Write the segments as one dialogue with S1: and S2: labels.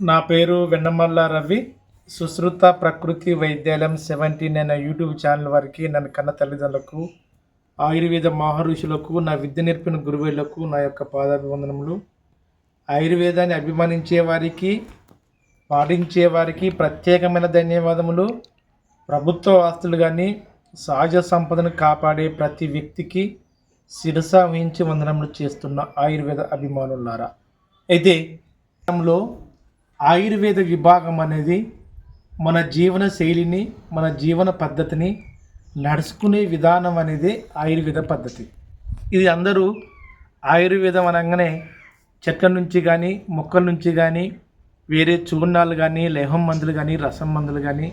S1: నా పేరు వెన్నమల్ల రవి. సుశ్రుత ప్రకృతి వైద్యాలయం సెవెంటీన్ అనే యూట్యూబ్ ఛానల్ వారికి నన్ను కన్న తల్లిదండ్రులకు ఆయుర్వేద మహర్షులకు నా విద్య నేర్పిన గురువులకు నా యొక్క పాదాభివందనములు. ఆయుర్వేదాన్ని అభిమానించే వారికి పాటించే వారికి ప్రత్యేకమైన ధన్యవాదములు. ప్రభుత్వ ఆస్తులు కానీ సహజ సంపదను కాపాడే ప్రతి వ్యక్తికి శిరస వహించి వందనములు చేస్తున్న ఆయుర్వేద అభిమానులారా. అయితే లో ఆయుర్వేద విభాగం అనేది మన జీవన శైలిని మన జీవన పద్ధతిని నడుచుకునే విధానం అనేది ఆయుర్వేద పద్ధతి. ఇది అందరూ ఆయుర్వేదం అనగానే చెట్ల నుంచి కానీ మొక్కల నుంచి కానీ వేరే చూర్ణాలు కానీ లేహం మందులు కానీ రసం మందులు కానీ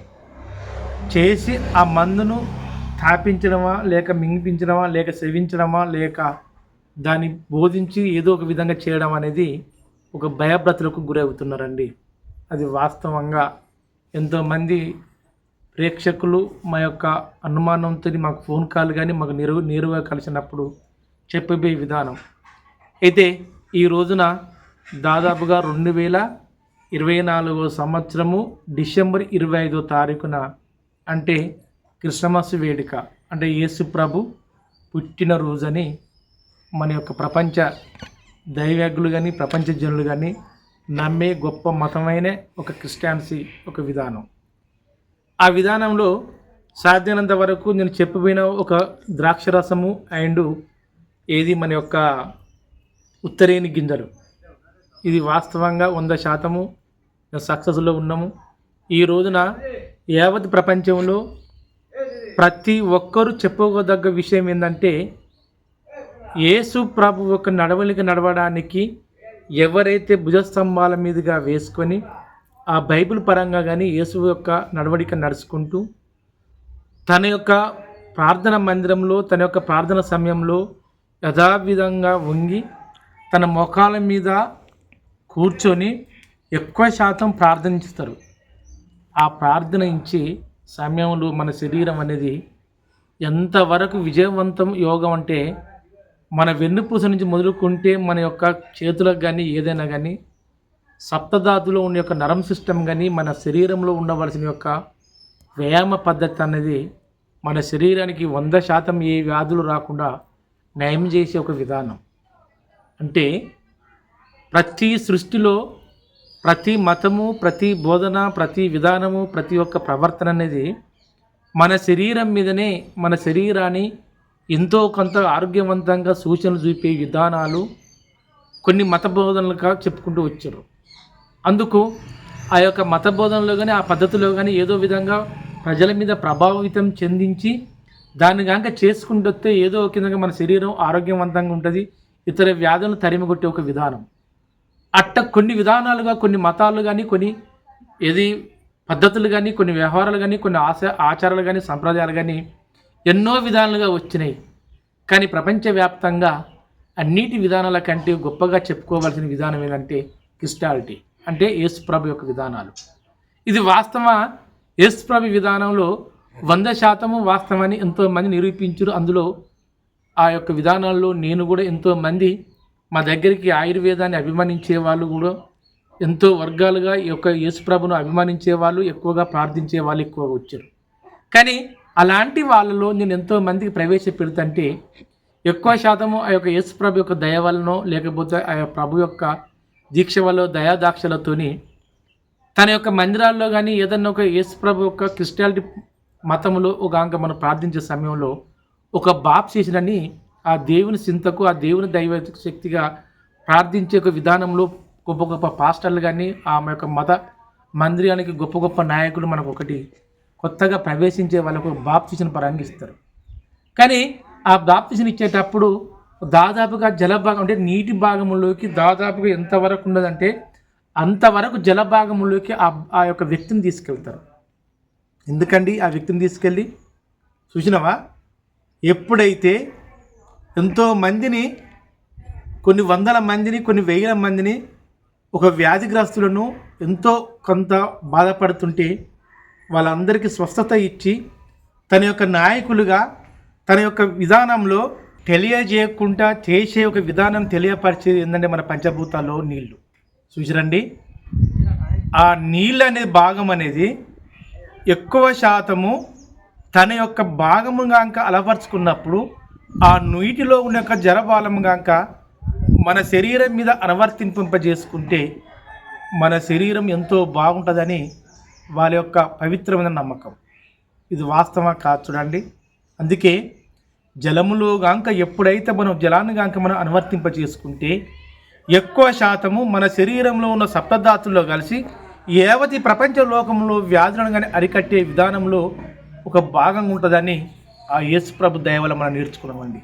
S1: చేసి ఆ మందును తాపించడమా లేక మింగిపించడమా లేక సేవించడమా లేక దాన్ని బోధించి ఏదో ఒక విధంగా చేయడం అనేది ఒక భయభ్రతులకు గురవుతున్నారండి. అది వాస్తవంగా ఎంతోమంది ప్రేక్షకులు మా యొక్క అనుమానంతో మాకు ఫోన్ కాల్ కానీ మాకు నిరు నేరుగా కలిసినప్పుడు చెప్పబోయే విధానం. అయితే ఈ రోజున దాదాపుగా రెండు వేల ఇరవై నాలుగో సంవత్సరము డిసెంబర్ ఇరవై ఐదో తారీఖున అంటే క్రిస్మస్ వేడుక అంటే యేసు ప్రభు పుట్టినరోజని మన యొక్క ప్రపంచ దైవజ్ఞులు కానీ ప్రపంచ జనులు కానీ నమ్మే గొప్ప మతమైన ఒక క్రిస్టియాన్సీ ఒక విధానం. ఆ విధానంలో సాధ్యమైనంత వరకు నేను చెప్పబోయిన ఒక ద్రాక్షరసము అండ్ ఏది మన యొక్క ఉత్తరేని గింజలు. ఇది వాస్తవంగా వంద శాతము సక్సెస్లో ఉన్నాము. ఈ రోజున యావత్ ప్రపంచంలో ప్రతి ఒక్కరూ చెప్పుకోదగ్గ విషయం ఏంటంటే యేసు ప్రభు యొక్క నడవలిక నడవడానికి ఎవరైతే భుజస్తంభాల మీదుగా వేసుకొని ఆ బైబిల్ పరంగా కానీ యేసు యొక్క నడవడిక నడుచుకుంటూ తన యొక్క ప్రార్థన మందిరంలో తన యొక్క ప్రార్థన సమయంలో యథావిధంగా వంగి తన మోకాల మీద కూర్చొని ఎక్కువ శాతం ప్రార్థనిస్తారు. ఆ ప్రార్థన ఇచ్చి సమయంలో మన శరీరం అనేది ఎంతవరకు విజయవంతం యోగం అంటే మన వెన్నుపూస నుంచి మొదలుకుంటే మన యొక్క చేతులకు కానీ ఏదైనా కానీ సప్తధాతులో ఉన్న యొక్క నరం సిస్టమ్ కానీ మన శరీరంలో ఉండవలసిన యొక్క వ్యాయామ పద్ధతి అనేది మన శరీరానికి వంద శాతం ఏ వ్యాధులు రాకుండా నయం చేసే ఒక విధానం. అంటే ప్రతి సృష్టిలో ప్రతి మతము ప్రతి బోధన ప్రతి విధానము ప్రతి ఒక్క ప్రవర్తన అనేది మన శరీరం మీదనే మన శరీరాన్ని ఎంతో కొంత ఆరోగ్యవంతంగా సూచనలు చూపే విధానాలు కొన్ని మత బోధనలుగా చెప్పుకుంటూ వచ్చారు. అందుకు ఆ యొక్క మత బోధనలో కానీ ఆ పద్ధతిలో కానీ ఏదో విధంగా ప్రజల మీద ప్రభావితం చెందించి దాన్ని కనుక చేసుకుంటే ఏదో ఒక విధంగా మన శరీరం ఆరోగ్యవంతంగా ఉంటుంది ఇతర వ్యాధులను తరిమికొట్టే ఒక విధానం. అట్ట కొన్ని విధానాలుగా కొన్ని మతాలు కానీ కొన్ని ఏది పద్ధతులు కానీ కొన్ని వ్యవహారాలు కానీ కొన్ని ఆశ ఆచారాలు కానీ సంప్రదాయాలు కానీ ఎన్నో విధాలుగా వచ్చినాయి. కానీ ప్రపంచవ్యాప్తంగా అన్నిటి విధానాల కంటే గొప్పగా చెప్పుకోవాల్సిన విధానం ఏంటంటే క్రిస్టాలిటీ అంటే యేసుప్రభు యొక్క విధానాలు. ఇది వాస్తవ యేసుప్రభు విధానంలో వంద శాతము వాస్తవాన్ని ఎంతోమంది నిరూపించారు. అందులో ఆ యొక్క విధానాల్లో నేను కూడా ఎంతోమంది మా దగ్గరికి ఆయుర్వేదాన్ని అభిమానించే వాళ్ళు కూడా ఎంతో వర్గాలుగా ఈ యొక్క యేసుప్రభును అభిమానించే వాళ్ళు ఎక్కువగా ప్రార్థించే వాళ్ళు ఎక్కువగా వచ్చారు. కానీ అలాంటి వాళ్ళలో నేను ఎంతో మందికి ప్రవేశపెడుతుంటే ఎక్కువ శాతము ఆ యొక్క యేసు ప్రభు యొక్క దయ వలనో లేకపోతే ఆ యొక్క ప్రభు యొక్క దీక్ష వల్ల దయాదాక్షలతోని తన యొక్క మందిరాల్లో కానీ ఏదన్నా ఒక యేసుప్రభు యొక్క క్రిస్టియాలిటీ మతంలో ఒక అంక మనం ప్రార్థించే సమయంలో ఒక బాప్సీసులని ఆ దేవుని చింతకు ఆ దేవుని దైవ శక్తిగా ప్రార్థించే ఒక విధానంలో గొప్ప గొప్ప పాస్టర్లు కానీ ఆమె యొక్క మత మందిరానికి గొప్ప గొప్ప నాయకులు మనకు ఒకటి కొత్తగా ప్రవేశించే వాళ్ళకు బాప్తిషన్ పరంగా ఇస్తారు. కానీ ఆ బాప్తిషన్ ఇచ్చేటప్పుడు దాదాపుగా జలభాగం అంటే నీటి భాగంలోకి దాదాపుగా ఎంతవరకు ఉన్నదంటే అంతవరకు జలభాగంలోకి ఆ ఆ యొక్క వ్యక్తిని తీసుకెళ్తారు. ఎందుకండి ఆ వ్యక్తిని తీసుకెళ్ళి? చూసినవా? ఎప్పుడైతే ఎంతో మందిని కొన్ని వందల మందిని కొన్ని వేల మందిని ఒక వ్యాధిగ్రస్తులను ఎంతో కొంత బాధపడుతుంటే వాళ్ళందరికీ స్వస్థత ఇచ్చి తన యొక్క నాయకులుగా తన యొక్క విధానంలో తెలియజేయకుండా చేసే ఒక విధానం తెలియపరిచేది ఏంటంటే మన పంచభూతాల్లో నీళ్ళు. చూసిరండి? ఆ నీళ్ళు అనే భాగం అనేది ఎక్కువ శాతము తన యొక్క భాగము గాంక అలవర్చుకున్నప్పుడు ఆ నీటిలో ఉన్న యొక్క జలబాలం మన శరీరం మీద అనువర్తింపింపజేసుకుంటే మన శరీరం ఎంతో బాగుంటుందని వాళ్ళ యొక్క పవిత్రమైన నమ్మకం. ఇది వాస్తవం కాదు చూడండి. అందుకే జలములో గాంక ఎప్పుడైతే మనం జలాన్ని గాంక మనం అనువర్తింప చేసుకుంటే ఎక్కువ శాతము మన శరీరంలో ఉన్న సప్తధాతుల్లో కలిసి ఏవతి ప్రపంచ లోకంలో వ్యాధులను కానీ అరికట్టే విధానంలో ఒక భాగంగా ఉంటుందని ఆ యేసు ప్రభు దయవల్ల మనం నేర్చుకున్నామండి.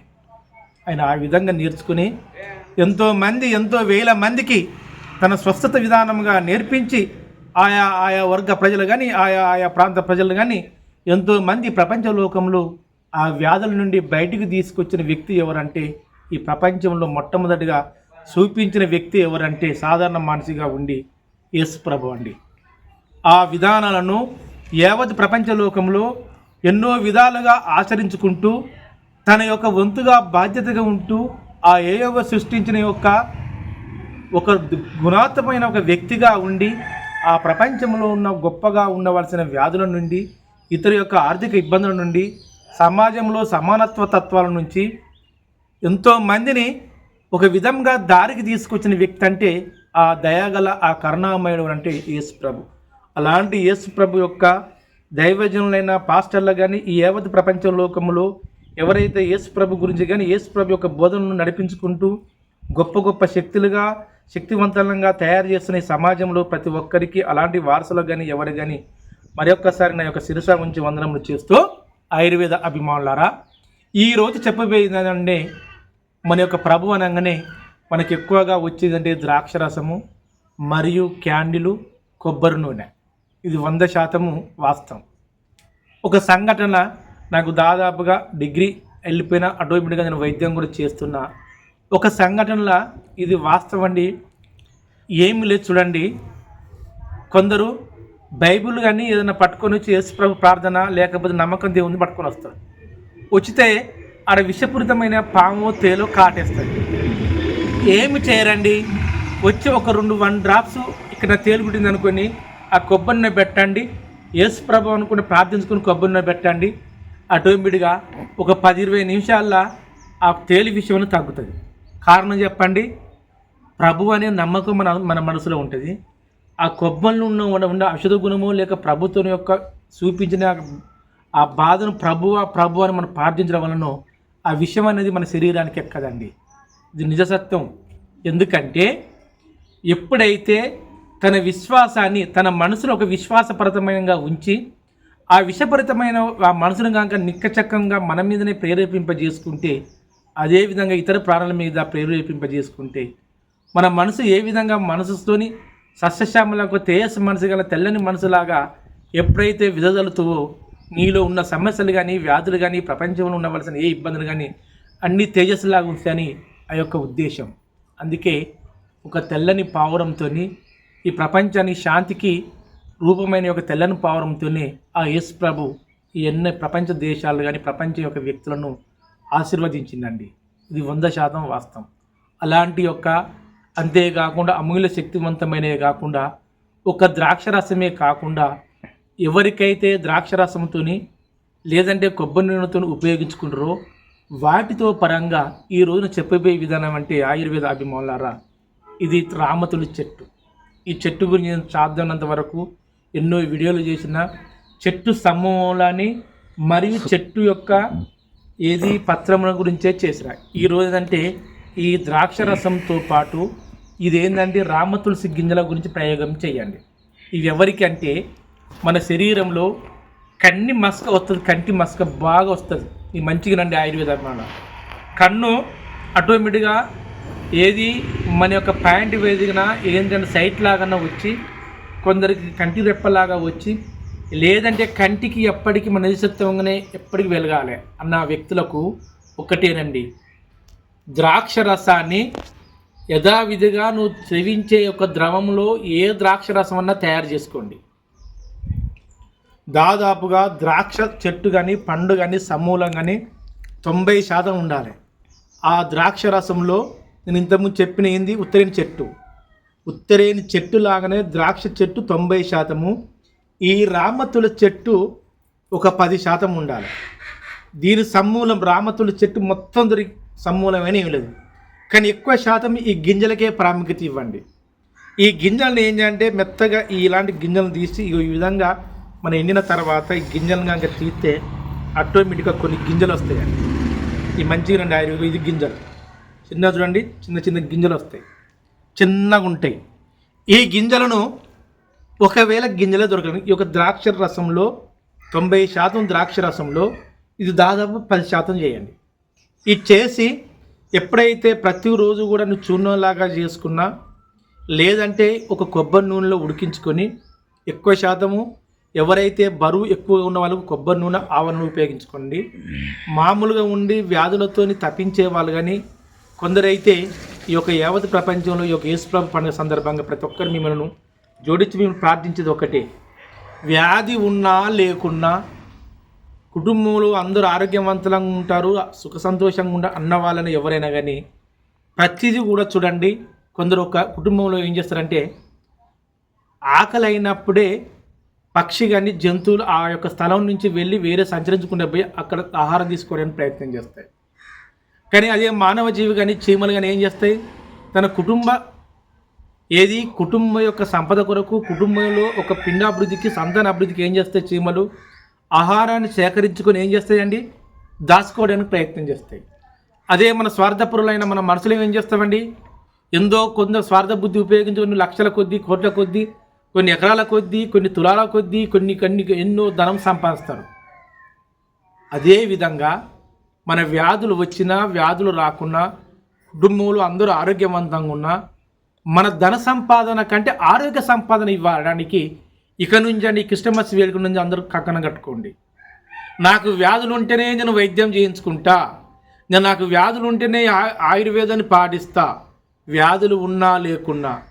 S1: ఆయన ఆ విధంగా నేర్చుకుని ఎంతోమంది ఎంతో వేల మందికి తన స్వస్థత విధానంగా నేర్పించి ఆయా ఆయా వర్గ ప్రజలు కానీ ఆయా ఆయా ప్రాంత ప్రజలు కానీ ఎంతో మంది ప్రపంచ లోకంలో ఆ వ్యాధుల నుండి బయటికి తీసుకొచ్చిన వ్యక్తి ఎవరంటే ఈ ప్రపంచంలో మొట్టమొదటిగా చూపించిన వ్యక్తి ఎవరంటే సాధారణ మనిషిగా ఉండి యేసు ప్రభు అండి. ఆ విధానాలను యావత్ ప్రపంచ లోకంలో ఎన్నో విధాలుగా ఆచరించుకుంటూ తన యొక్క వంతుగా బాధ్యతగా ఉంటూ ఆ ఏయోవ సృష్టించిన యొక్క ఒక గుణాత్మకమైన ఒక వ్యక్తిగా ఉండి ఆ ప్రపంచంలో ఉన్న గొప్పగా ఉండవలసిన వ్యాధుల నుండి ఇతర యొక్క ఆర్థిక ఇబ్బందుల నుండి సమాజంలో సమానత్వ తత్వాల నుంచి ఎంతోమందిని ఒక విధంగా దారికి తీసుకొచ్చిన వ్యక్తి అంటే ఆ దయాగల ఆ కరుణామయుడు అంటే యేసు ప్రభు అలాంటి యేసు ప్రభు యొక్క దైవజనులైన పాస్టర్లు కానీ ఈ యావత్ ప్రపంచ లోకంలో ఎవరైతే యేసు ప్రభు గురించి కానీ యేసు ప్రభు యొక్క బోధనను నడిపించుకుంటూ గొప్ప గొప్ప శక్తులుగా శక్తివంతంగా తయారు చేస్తున్న ఈ సమాజంలో ప్రతి ఒక్కరికి అలాంటి వారసులకు కానీ ఎవరు కానీ మరొక్కసారి నా యొక్క శిరస ఉంచి వందనములు చేస్తూ ఆయుర్వేద అభిమానులారా ఈరోజు చెప్పబోయేదంటే మన యొక్క ప్రభు అనగానే మనకి ఎక్కువగా వచ్చేదంటే ద్రాక్షరసము మరియు క్యాండిలు కొబ్బరి నూనె. ఇది వంద శాతము వాస్తవం. ఒక సంఘటన నాకు దాదాపుగా డిగ్రీ వెళ్ళిపోయిన అటోమేటిక్గా నేను వైద్యం కూడా చేస్తున్నా. ఒక సంఘటనలా ఇది వాస్తవం అండి ఏమి లేదు చూడండి. కొందరు బైబిల్ కానీ ఏదైనా పట్టుకొని వచ్చి యేసు ప్రభు ప్రార్థన లేకపోతే నమ్మకం దేవుని పట్టుకొని వస్తారు. వచ్చితే ఆడ విషపూరితమైన పాము తేలు కాటేస్తాయి. ఏమి చేయరండి? వచ్చి ఒక రెండు వన్ డ్రాప్స్ ఇక్కడ తేలు అనుకొని ఆ కొబ్బరిని పెట్టండి. యేసు ప్రభు అనుకుని ప్రార్థించుకుని కొబ్బరిని పెట్టండి. ఆటోమేటిక్గా ఒక పది ఇరవై నిమిషాల్లో ఆ తేలి విషయంలో తగ్గుతుంది. కారణం చెప్పండి. ప్రభు అనే నమ్మకం మన మన మనసులో ఉంటుంది. ఆ కొబ్బరిలో ఉన్న ఉన్న- ఔషధ గుణము లేక ప్రభుత్వం యొక్క చూపించిన ఆ బాధను ప్రభువా ప్రభు అని మనం ప్రార్థించడం వలన ఆ విషయం అనేది మన శరీరానికి ఎక్కదండి. ఇది నిజసత్వం ఎందుకంటే ఎప్పుడైతే తన విశ్వాసాన్ని తన మనసులో ఒక విశ్వాసపరతమైనగా ఉంచి ఆ విషపరితమైన ఆ మనసును కనుక నిక్కచక్కంగా మన మీదనే ప్రేరేపింపజేసుకుంటే అదేవిధంగా ఇతర ప్రాణుల మీద ప్రేరేపింపజేసుకుంటే మన మనసు ఏ విధంగా మనసుతోని సస్యశ్యామలకు తేజస్సు మనసు గల తెల్లని మనసులాగా ఎప్పుడైతే విదజలుతువో నీలో ఉన్న సమస్యలు కానీ వ్యాధులు కానీ ప్రపంచంలో ఉండవలసిన ఏ ఇబ్బందులు కానీ అన్నీ తేజస్సులాగా ఉంటాయని ఆ యొక్క ఉద్దేశం. అందుకే ఒక తెల్లని పావురంతో ఈ ప్రపంచానికి శాంతికి రూపమైన ఒక తెల్లని పావురంతోనే ఆ యేసు ప్రభు ఈ ఎన్నో ప్రపంచ దేశాలు కానీ ప్రపంచం యొక్క వ్యక్తులను ఆశీర్వదించిందండి. ఇది వంద శాతం వాస్తవం. అలాంటి యొక్క అంతేకాకుండా అమూల్య శక్తివంతమైనవి కాకుండా ఒక ద్రాక్షరసమే కాకుండా ఎవరికైతే ద్రాక్షరసంతో లేదంటే కొబ్బరి నూనెతో ఉపయోగించుకుంటారో వాటితో పరంగా ఈ రోజున చెప్పబోయే విధానం అంటే ఆయుర్వేద అభిమానులారా ఇది రామతులి చెట్టు. ఈ చెట్టు గురించి నేను సాధ్యమైనంత వరకు ఎన్నో వీడియోలు చేసిన చెట్టు సమూలాన్ని మరియు చెట్టు యొక్క ఏది పత్రముల గురించే చేసిన ఈ రోజంటే ఈ ద్రాక్ష రసంతో పాటు ఇదేంటంటే రామ తులసి గింజల గురించి ప్రయోగం చేయండి. ఇవి ఎవరికి అంటే మన శరీరంలో కన్ని మస్క వస్తుంది కంటి మస్క బాగా వస్తుంది. ఇది మంచిగా నండి ఆయుర్వేద అన్నమాట కన్ను ఆటోమేటిక్గా ఏది మన యొక్క ప్యాంట్ వేదికన ఏంటంటే సైట్ లాగా వచ్చి కొందరికి కంటి రెప్పలాగా వచ్చి లేదంటే కంటికి ఎప్పటికీ మన నిజసత్వంగానే ఎప్పటికి వెలగాలి అన్న వ్యక్తులకు ఒకటేనండి. ద్రాక్ష రసాన్ని యథావిధిగా నువ్వు సేవించే ఒక ద్రవంలో ఏ ద్రాక్ష రసం అన్నా తయారు చేసుకోండి. దాదాపుగా ద్రాక్ష చెట్టు కానీ పండు కానీ సమూలం కానీ తొంభై శాతం ఉండాలి. ఆ ద్రాక్ష రసంలో నేను ఇంతకుముందు చెప్పిన ఏంది? ఉత్తరేణి చెట్టు. ఉత్తరేని చెట్టు లాగానే ద్రాక్ష చెట్టు తొంభై శాతము ఈ రామతుల చెట్టు ఒక పది శాతం ఉండాలి. దీని సమూలం రామతుల చెట్టు మొత్తం దొరికి సమూలమైన ఏమి లేదు. కానీ ఎక్కువ శాతం ఈ గింజలకే ప్రాముఖ్యత ఇవ్వండి. ఈ గింజలను ఏంటంటే మెత్తగా ఇలాంటి గింజలను తీసి ఈ విధంగా మనం ఎండిన తర్వాత ఈ గింజలను కనుక తీస్తే ఆటోమేటిక్గా కొన్ని గింజలు వస్తాయండి ఈ మంచిగా రెండు ఆయుర్వేద ఇది గింజలు. చిన్న చూడండి చిన్న చిన్న గింజలు వస్తాయి. చిన్నగా ఉంటాయి. ఈ గింజలను ఒకవేళ గింజలే దొరకదు ఈ యొక్క ద్రాక్ష రసంలో తొంభై శాతం ద్రాక్ష రసంలో ఇది దాదాపు పది శాతం చేయండి. ఇది చేసి ఎప్పుడైతే ప్రతిరోజు కూడా నువ్వు చూర్ణంలాగా చేసుకున్నా లేదంటే ఒక కొబ్బరి నూనెలో ఉడికించుకొని ఎక్కువ శాతము ఎవరైతే బరువు ఎక్కువ ఉన్న వాళ్ళకు కొబ్బరి నూనె ఆవ నూనె ఉపయోగించుకోండి. మామూలుగా ఉండి వ్యాధులతోని తప్పించే వాళ్ళు కానీ కొందరైతే ఈ యొక్క యావత్ ప్రపంచంలో ఈ యొక్క యేసుప్రభు పండుగ సందర్భంగా ప్రతి ఒక్కరు మిమ్మల్ని జోడించి మేము ప్రార్థించేది ఒకటే. వ్యాధి ఉన్నా లేకున్నా కుటుంబంలో అందరూ ఆరోగ్యవంతులంగా ఉంటారు సుఖ సంతోషంగా ఉండ అన్న వాళ్ళని ఎవరైనా కానీ ప్రతిదీ కూడా చూడండి. కొందరు ఒక కుటుంబంలో ఏం చేస్తారంటే ఆకలి అయినప్పుడే పక్షి కానీ జంతువులు ఆ యొక్క స్థలం నుంచి వెళ్ళి వేరే సంచరించుకుంటే పోయి అక్కడ ఆహారం తీసుకోవడానికి ప్రయత్నం చేస్తాయి. కానీ అదే మానవ జీవి కానీ చీమలు కానీ ఏం చేస్తాయి? తన కుటుంబ ఏది? కుటుంబం యొక్క సంపద కొరకు కుటుంబంలో ఒక పిండాభివృద్ధికి సంతాన అభివృద్ధికి ఏం చేస్తాయి చీమలు? ఆహారాన్ని సేకరించుకొని ఏం చేస్తాయండి? దాచుకోవడానికి ప్రయత్నం చేస్తాయి. అదే మన స్వార్థపరులైన మన మనసులో ఏం చేస్తామండి? ఎందో కొంత స్వార్థ బుద్ధి ఉపయోగించుకొని లక్షల కొద్దీ కోట్ల కొద్దీ కొన్ని ఎకరాల కొద్దీ కొన్ని తులాల కొద్దీ కొన్ని కొన్ని ఎన్నో ధనం సంపాదిస్తారు. అదేవిధంగా మన వ్యాధులు వచ్చినా వ్యాధులు రాకున్నా కుటుంబంలో అందరూ ఆరోగ్యవంతంగా ఉన్నా మన ధన సంపాదన కంటే ఆరోగ్య సంపాదన ఇవ్వడానికి ఇక నుంచి అండి క్రిస్టమస్ వేడుక నుంచి అందరూ కక్కన కట్టుకోండి. నాకు వ్యాధులు ఉంటేనే నేను వైద్యం చేయించుకుంటా. నేను నాకు వ్యాధులు ఉంటేనే ఆ- ఆయుర్వేదాన్ని పాటిస్తా. వ్యాధులు ఉన్నా లేకున్నా.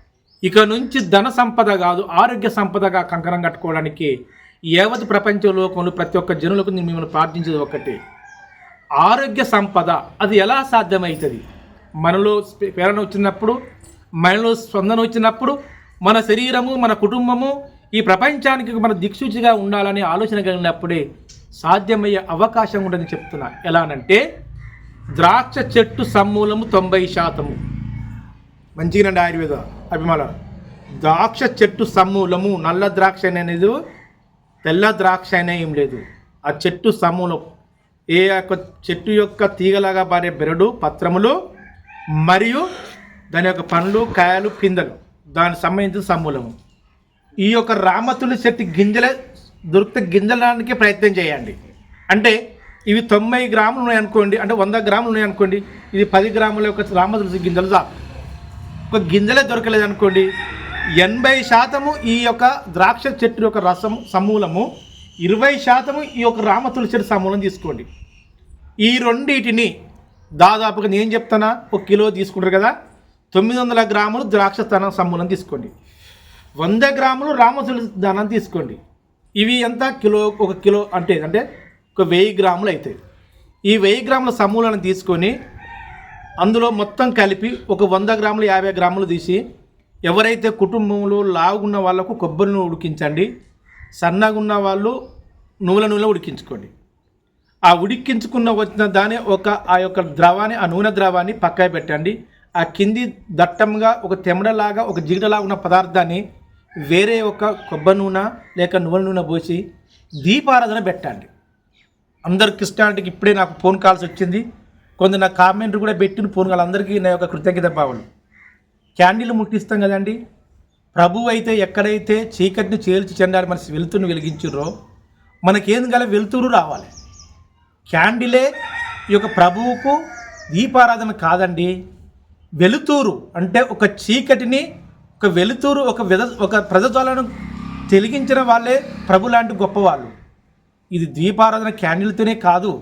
S1: ఇక నుంచి ధన సంపద కాదు ఆరోగ్య సంపదగా కంకణం కట్టుకోవడానికి యావత్ ప్రపంచ లోకంలో ప్రతి ఒక్క జనులకు నేను మిమ్మల్ని ప్రార్థించేది ఒకటే. ఆరోగ్య సంపద అది ఎలా సాధ్యమవుతుంది? మనలో ప్రేరణ వచ్చినప్పుడు మనలో స్పందన వచ్చినప్పుడు మన శరీరము మన కుటుంబము ఈ ప్రపంచానికి మన దిక్సూచిగా ఉండాలనే ఆలోచన కలిగినప్పుడే సాధ్యమయ్యే అవకాశం ఉండదని చెప్తున్నా. ఎలానంటే ద్రాక్ష చెట్టు సమూలము తొంభై శాతము. మంచిగానండి ఆయుర్వేద అభిమానం ద్రాక్ష చెట్టు సమూలము నల్ల ద్రాక్ష అనేది తెల్ల ద్రాక్ష అనే ఏం లేదు. ఆ చెట్టు సమూలం ఏ యొక్క చెట్టు యొక్క తీగలాగా పారే బెరడు పత్రములు మరియు దాని యొక్క పండ్లు కాయలు పిందలు. దానికి సంబంధించిన సమూలము. ఈ యొక్క రామతులి చెట్టు గింజలే దొరికితే గింజలడానికి ప్రయత్నం చేయండి. అంటే ఇవి తొంభై గ్రాములు ఉన్నాయి అనుకోండి అంటే వంద గ్రాములు ఉన్నాయి అనుకోండి ఇది పది గ్రాముల యొక్క రామతులసి గింజలు చాలు. ఒక గింజలే దొరకలేదు అనుకోండి ఎనభై శాతము ఈ యొక్క ద్రాక్ష చెట్టు యొక్క రసం సమూలము ఇరవై శాతము ఈ యొక్క రామ చెట్టు సమూలం తీసుకోండి. ఈ రెండింటిని దాదాపుగా నేను చెప్తానా ఒక కిలో తీసుకుంటారు కదా తొమ్మిది వందల గ్రాములు ద్రాక్ష స్థానం సమూలం తీసుకోండి. వంద గ్రాములు రామసులు దానం తీసుకోండి. ఇవి ఎంత? కిలో ఒక కిలో అంటే అంటే ఒక వెయ్యి గ్రాములు అవుతాయి ఈ వెయ్యి గ్రాముల సమూలను తీసుకొని అందులో మొత్తం కలిపి ఒక వంద గ్రాములు యాభై గ్రాములు తీసి ఎవరైతే కుటుంబంలో లావుగున్న వాళ్ళకు కొబ్బరి నూనె ఉడికించండి సన్నగా ఉన్న వాళ్ళు నూనె నూనె ఉడికించుకోండి. ఆ ఉడికించుకున్న వచ్చిన దాని ఒక ఆ యొక్క ద్రవాన్ని ఆ నూనె ద్రవాన్ని పక్కన పెట్టండి. ఆ కింది దట్టంగా ఒక తెమడలాగా ఒక జిగటలాగా ఉన్న పదార్థాన్ని వేరే ఒక కొబ్బరి నూనె లేక నువ్వుల నూనె పోసి దీపారాధన పెట్టండి. అందరు క్రిస్టియానిటీకి ఇప్పుడే నాకు ఫోన్ కాల్స్ వచ్చింది. కొందరు నా కామెంట్ కూడా పెట్టిన ఫోన్ కాల్ అందరికీ నా యొక్క కృతజ్ఞత భావనలు క్యాండిల్ ముట్టిస్తాం కదండి. ప్రభు అయితే ఎక్కడైతే చీకటిని చేల్చి చెందాలి మన వెలుతురుని వెలిగించుర్రో మనకేం గల వెలుతురు రావాలి. క్యాండిలే ఈ యొక్క ప్రభువుకు దీపారాధన కాదండి. వెలుతురు అంటే ఒక చీకటిని ఒక వెలుతూరు ఒక విధ ఒక ప్రజజ్వాలను తెలిగించిన వాళ్ళే ప్రభు లాంటి గొప్పవాళ్ళు. ఇది దీపారాధన క్యాండిల్తోనే కాదు.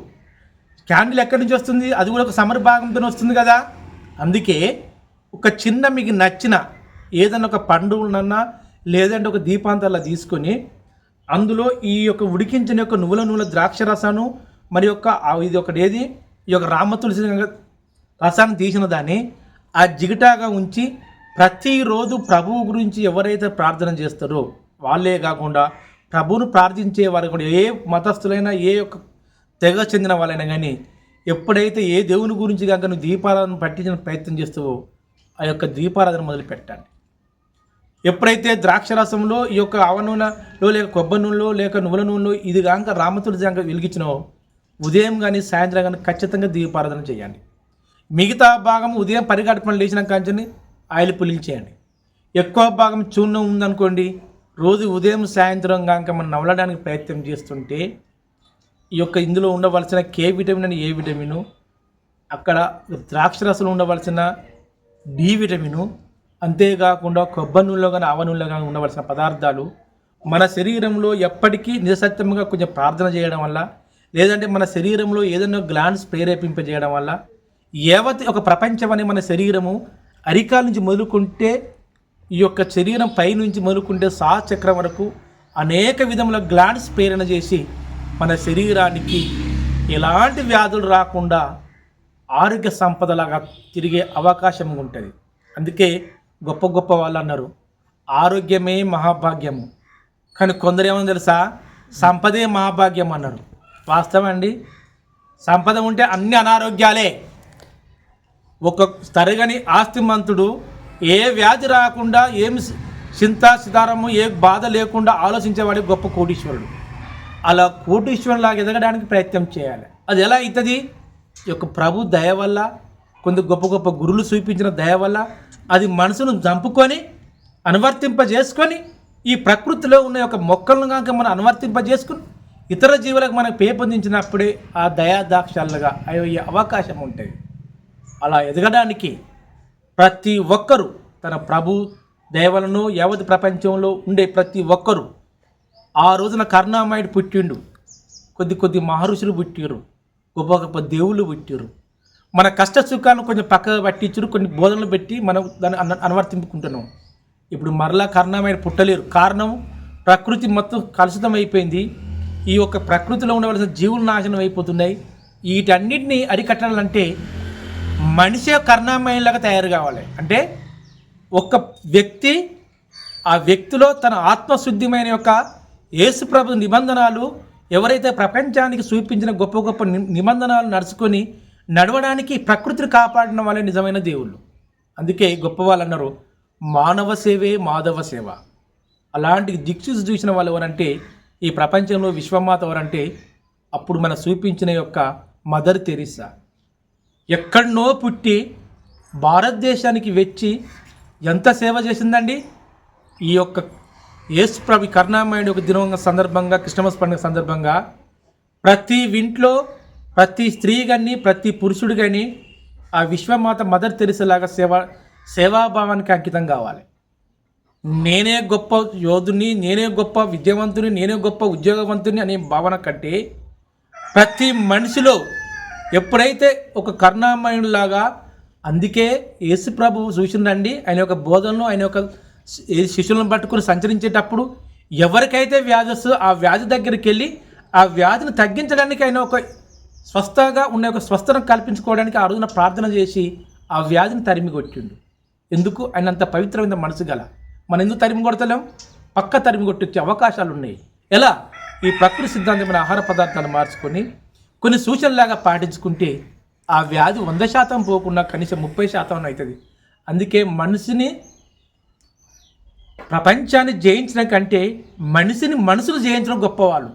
S1: క్యాండిల్ ఎక్కడి నుంచి వస్తుంది? అది కూడా ఒక సమర భాగంతో వస్తుంది కదా? అందుకే ఒక చిన్న మీకు నచ్చిన ఏదైనా ఒక పండుగలన్నా లేదంటే ఒక దీపాంతలా తీసుకొని అందులో ఈ యొక్క ఉడికించిన యొక్క నువ్వుల నూనె ద్రాక్ష రసాను మరి యొక్క ఇది ఒకటి ఏది ఈ యొక్క రామ తులసి రసాన్ని తీసిన దాన్ని ఆ జిగటాగా ఉంచి ప్రతిరోజు ప్రభువు గురించి ఎవరైతే ప్రార్థన చేస్తారో వాళ్ళే కాకుండా ప్రభువును ప్రార్థించే వారు కూడా ఏ మతస్థులైనా ఏ యొక్క తెగ చెందిన వాళ్ళైనా కానీ ఎప్పుడైతే ఏ దేవుని గురించి కనుక నువ్వు దీపారాధన పట్టించిన ప్రయత్నం చేస్తావో ఆ యొక్క దీపారాధన మొదలు పెట్టండి. ఎప్పుడైతే ద్రాక్షరసంలో ఈ యొక్క అవనూనెలో లేక కొబ్బరి నూనెలో లేక నువ్వుల నూనెలో ఇది కాక రామతుడి కనుక వెలిగించినో ఉదయం కానీ సాయంత్రం కానీ ఖచ్చితంగా దీపారాధన చేయండి. మిగతా భాగం ఉదయం పరిగడపన లేచిన కాంచని ఆయిల్ పులించేయండి. ఎక్కువ భాగం చూర్ణం ఉందనుకోండి రోజు ఉదయం సాయంత్రం కనుక మనం నవలడానికి ప్రయత్నం చేస్తుంటే ఈ యొక్క ఇందులో ఉండవలసిన కే విటమిన్ అని ఏ విటమిను అక్కడ ద్రాక్షరసంలో ఉండవలసిన డి విటమిను అంతేకాకుండా కొబ్బరి నూనెలో కానీ ఆవ నూనెలో కానీ ఉండవలసిన పదార్థాలు మన శరీరంలో ఎప్పటికీ నిరసత్యంగా కొంచెం ప్రార్థన చేయడం వల్ల లేదంటే మన శరీరంలో ఏదైనా గ్లాండ్స్ ప్రేరేపింపజేయడం వల్ల యావత్ ఒక ప్రపంచం అనే మన శరీరము అరికాల నుంచి మొదలుకుంటే ఈ యొక్క శరీరం పై నుంచి మొదలుకుంటే సా చక్రం వరకు అనేక విధముల గ్లాండ్స్ ప్రేరణ చేసి మన శరీరానికి ఎలాంటి వ్యాధులు రాకుండా ఆరోగ్య సంపదలాగా తిరిగే అవకాశం ఉంటుంది. అందుకే గొప్ప గొప్ప వాళ్ళు అన్నారు ఆరోగ్యమే మహాభాగ్యము. కానీ కొందరు ఏమని తెలుసా? సంపదే మహాభాగ్యం అన్నారు. వాస్తవం అండి. సంపద ఉంటే అన్ని అనారోగ్యాలే. ఒక తరగని ఆస్తిమంతుడు ఏ వ్యాధి రాకుండా ఏమి చింత సితారము ఏ బాధ లేకుండా ఆలోచించేవాడు గొప్ప కోటీశ్వరుడు. అలా కోటీశ్వరులాగా ఎదగడానికి ప్రయత్నం చేయాలి. అది ఎలా అవుతుంది ఈ యొక్క ప్రభు దయ వల్ల కొంత గొప్ప గొప్ప గురులు చూపించిన దయ వల్ల అది మనసును చంపుకొని అనువర్తింపజేసుకొని ఈ ప్రకృతిలో ఉన్న యొక్క మొక్కలను కనుక మనం అనువర్తింపజేసుకుని ఇతర జీవులకు మనం పేపొందించినప్పుడే ఆ దయా దాక్షాలుగా అయ్యే అవకాశం ఉంటుంది. అలా ఎదగడానికి ప్రతి ఒక్కరూ తన ప్రభు దేవలను యావత్ ప్రపంచంలో ఉండే ప్రతి ఒక్కరూ ఆ రోజున కర్ణామాయుడు పుట్టిండు. కొద్ది కొద్ది మహర్షులు పుట్టిరు గొప్ప గొప్ప దేవుళ్ళు పుట్టిరు మన కష్ట సుఖాలను కొంచెం పక్కకు పట్టించరు కొన్ని బోధనలు పెట్టి మనం దాన్ని అన అనువర్తింపుకుంటున్నాం. ఇప్పుడు మరలా కరుణామయుడు పుట్టలేరు. కారణం ప్రకృతి మొత్తం కలుషితం అయిపోయింది ఈ యొక్క ప్రకృతిలో ఉండవలసిన జీవులు నాశనం అయిపోతున్నాయి. వీటన్నిటిని అరికట్టాలంటే మనిషే కరుణామయంలాగా తయారు కావాలి. అంటే ఒక వ్యక్తి ఆ వ్యక్తిలో తన ఆత్మశుద్ధిమైన యొక్క యేసుప్రభు నిబంధనలు ఎవరైతే ప్రపంచానికి చూపించిన గొప్ప గొప్ప నిబంధనలు నడుచుకొని నడవడానికి ప్రకృతిని కాపాడిన వాళ్ళే నిజమైన దేవుళ్ళు. అందుకే గొప్ప వాళ్ళు అన్నారు మానవ సేవే మాధవ సేవ. అలాంటి దిక్సూచి చూసిన వాళ్ళు ఎవరంటే ఈ ప్రపంచంలో విశ్వమాత ఎవరంటే అప్పుడు మన చూపించిన యొక్క మదర్ తెరిసా. ఎక్కడనో పుట్టి భారతదేశానికి వచ్చి ఎంత సేవ చేసిందండి? ఈ యొక్క యేసు ప్రభు కరుణామయుడి ఒక దినం సందర్భంగా క్రిస్టమస్ పండుగ సందర్భంగా ప్రతి ఇంట్లో ప్రతి స్త్రీ కానీ ప్రతి పురుషుడు కానీ ఆ విశ్వమాత మదర్ తెలిసేలాగా సేవ సేవాభావానికి అంకితం కావాలి. నేనే గొప్ప యోధుని నేనే గొప్ప విద్యావంతుని నేనే గొప్ప ఉద్యోగవంతుని అనే భావన కంటే ప్రతి మనిషిలో ఎప్పుడైతే ఒక కరుణామయుడిలాగా అందుకే యేసు ప్రభు చూసిందండి ఆయన యొక్క బోధనలు ఆయన యొక్క శి- శిష్యులను పట్టుకుని సంచరించేటప్పుడు ఎవరికైతే వ్యాధి వస్తుందో ఆ వ్యాధి దగ్గరికి వెళ్ళి ఆ వ్యాధిని తగ్గించడానికి ఆయన ఒక స్వస్థగా ఉన్న ఒక స్వస్థను కల్పించుకోవడానికి ఆ రోజున ప్రార్థన చేసి ఆ వ్యాధిని తరిమి కొట్టిండు. ఎందుకు? ఆయన అంత పవిత్రమైన మనసు గల. మనం ఎందుకు తరిమి కొడతలేం? పక్క తరిమి కొట్టొచ్చే అవకాశాలు ఉన్నాయి ఎలా? ఈ ప్రకృతి సిద్ధాంతమైన ఆహార పదార్థాలను మార్చుకొని కొన్ని సూచనలాగా పాటించుకుంటే ఆ వ్యాధి వంద శాతం పోకుండా కనీసం ముప్పై శాతం అవుతుంది. అందుకే మనిషిని ప్రపంచాన్ని జయించడం కంటే మనిషిని మనసును జయించడం గొప్పవాళ్ళు.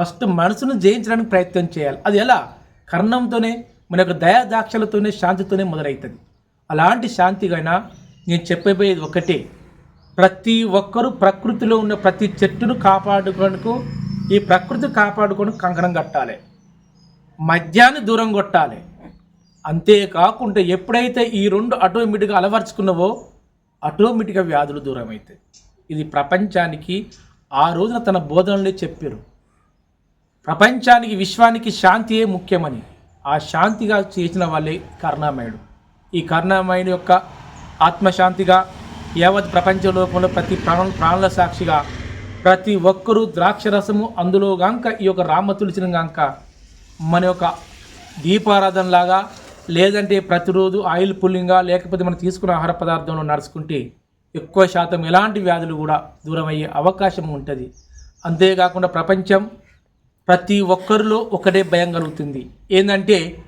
S1: ఫస్ట్ మనసును జయించడానికి ప్రయత్నం చేయాలి. అది ఎలా? కర్ణంతోనే మన యొక్క దయాదాక్షలతోనే శాంతితోనే మొదలవుతుంది అలాంటి శాంతిగా నేను చెప్పబోయేది ఒకటే. ప్రతి ఒక్కరూ ప్రకృతిలో ఉన్న ప్రతి చెట్టును కాపాడుకోవడానికి ఈ ప్రకృతి కాపాడుకొని కంకణం కట్టాలి. మద్యాన్ని దూరం కొట్టాలి. అంతేకాకుండా ఎప్పుడైతే ఈ రెండు ఆటోమేటిక్గా అలవర్చుకున్నావో ఆటోమేటిక్గా వ్యాధులు దూరం అవుతాయి ఇది ప్రపంచానికి ఆ రోజున తన బోధనలే చెప్పారు. ప్రపంచానికి విశ్వానికి శాంతియే ముఖ్యమని. ఆ శాంతిగా చేసిన వాళ్ళే కరుణామయుడు. ఈ కరుణామయుడు యొక్క ఆత్మశాంతిగా యావత్ ప్రపంచ లోకంలో ప్రతి ప్రాణ ప్రాణుల సాక్షిగా ప్రతి ఒక్కరూ ద్రాక్షరసము అందులో గాంక ఈ యొక్క రామ తులసిన గాంక మన యొక్క దీపారాధనలాగా లేదంటే ప్రతిరోజు ఆయిల్ పుల్లింగా లేకపోతే మనం తీసుకున్న ఆహార పదార్థంలో నడుచుకుంటే ఎక్కువ శాతం ఎలాంటి వ్యాధులు కూడా దూరం అయ్యే అవకాశం ఉంటుంది. అంతేకాకుండా ప్రపంచం ప్రతి ఒక్కరిలో ఒకటే భయం కలుగుతుంది. ఏంటంటే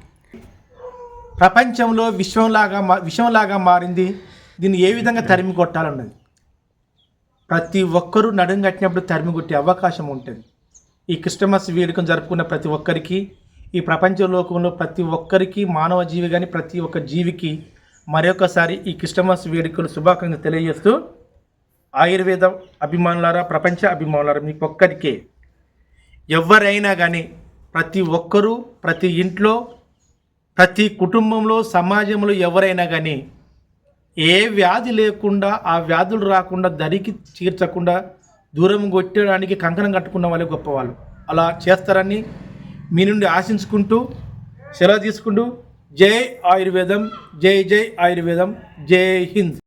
S1: ప్రపంచంలో విశ్వంలాగా మా విషంలాగా మారింది దీన్ని ఏ విధంగా తరిమి కొట్టాలన్నది. ప్రతి ఒక్కరూ నడుం కట్టినప్పుడు తరిమి కొట్టే అవకాశం ఉంటుంది. ఈ క్రిస్టమస్ వేడుకను జరుపుకున్న ప్రతి ఒక్కరికి ఈ ప్రపంచ లోకంలో ప్రతి ఒక్కరికి మానవ జీవి కానీ ప్రతి ఒక్క జీవికి మరొకసారి ఈ క్రిస్టమస్ వేడుకలు శుభాకాంక్షలు తెలియజేస్తూ ఆయుర్వేద అభిమానులారా ప్రపంచ అభిమానులారా మీకు ఒక్కరికే ఎవరైనా కానీ ప్రతి ఒక్కరూ ప్రతి ఇంట్లో ప్రతి కుటుంబంలో సమాజంలో ఎవరైనా కానీ ఏ వ్యాధి లేకుండా ఆ వ్యాధులు రాకుండా దరికి తీర్చకుండా దూరం కొట్టడానికి కంకణం కట్టుకున్న వాళ్ళే గొప్పవాళ్ళు. అలా చేస్తారని మీ నుండి ఆశించుకుంటూ సెలవు తీసుకుంటూ జై ఆయుర్వేదం జై జై ఆయుర్వేదం జై హింద్.